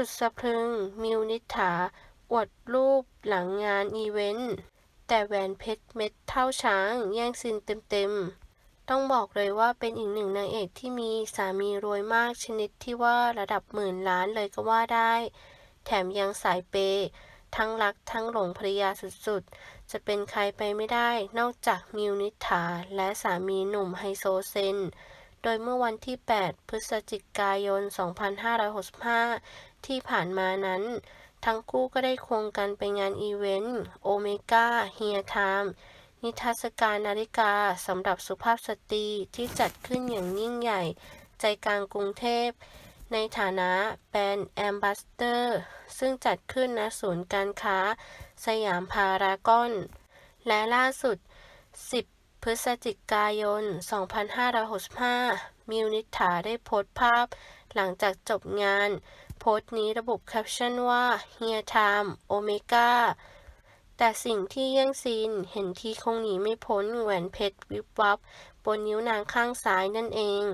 สุดสะพรึง มิวนิษฐา อวดรูปหลังงานอีเวนต์ แต่แหวนเพชรเม็ดเท่าช้าง แย่งซีนเต็มๆ ต้องบอกเลยว่าเป็นอีกหนึ่งนางเอกที่มีสามีรวยมากชนิดที่ว่าระดับหมื่นล้านเลยก็ว่าได้ แถมยังสายเปย์ทั้งรักทั้งหลงภรรยาสุดๆ จะเป็นใครไปไม่ได้นอกจากมิวนิษฐาและสามีหนุ่มไฮโซเซน โดยเมื่อวันที่ 8 พฤศจิกายน 2565 ที่ผ่านมานั้น ทั้งคู่ก็ได้ควงกันไปงานอีเวนต์โอเมก้าเฮียไทม์นิทรรศการนาฬิกาสำหรับสุภาพสตรีที่จัดขึ้นอย่างยิ่งใหญ่ ใจกลางกรุงเทพ ในฐานะแบรนด์แอมบาสเดอร์ ซึ่งจัดขึ้นณศูนย์การค้า สยามพารากอน และล่าสุด 10 พฤศจิกายน 2565 มิวนิษฐาได้โพสต์ภาพ หลังจากจบงาน โพสต์นี้ระบุแคปชั่นว่าเฮียไทม์โอเมก้าแต่สิ่งที่แย่งซีนเห็นทีคงหนีไม่พ้นแหวนเพชรวิบวับบนนิ้วนางข้างซ้ายนั่นเอง